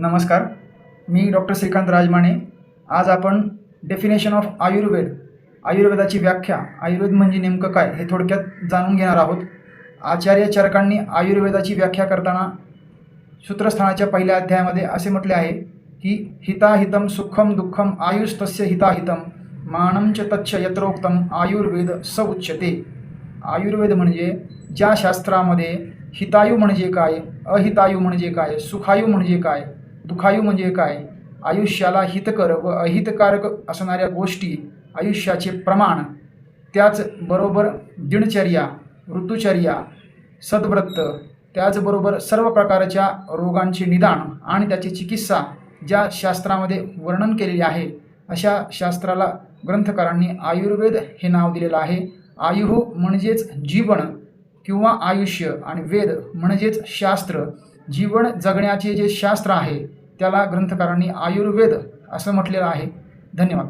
नमस्कार मी डॉक्टर श्रीकांत राजमाने. आज आपण डेफिनेशन ऑफ आयुर्वेद आयुर्वेदाची व्याख्या आयुर्वेद म्हणजे नेमकं काय हे थोडक्यात जाणून घेणार आहोत. आचार्य चरकांनी आयुर्वेदाची व्याख्या करताना सूत्रस्थानाच्या पहिल्या अध्यायामध्ये असे म्हटले आहे की हिताहितम सुखम दुःखम आयुस्तस्य हिताहितम मानम च तच्छ यत्रोक्तम आयुर्वेद स उच्यते. आयुर्वेद म्हणजे ज्या शास्त्रामध्ये हितायू म्हणजे काय अहितायू म्हणजे काय सुखायू म्हणजे काय दुखायू म्हणजे काय? आयुष्याला हितकर व अहितकारक असणाऱ्या गोष्टी आयुष्याचे प्रमाण त्याचबरोबर दिनचर्या ऋतुचर्या सद्व्रत त्याचबरोबर सर्व प्रकारच्या रोगांचे निदान आणि त्याची चिकित्सा ज्या शास्त्रामध्ये वर्णन केलेले आहे अशा शास्त्राला ग्रंथकारांनी आयुर्वेद हे नाव दिलेलं आहे. आयुः म्हणजेच जीवन किंवा आयुष्य आणि वेद म्हणजेच शास्त्र. जीवन जगण्याचे जे शास्त्र आहे त्याला ग्रंथकारांनी आयुर्वेद असं म्हटलेलं आहे. धन्यवाद.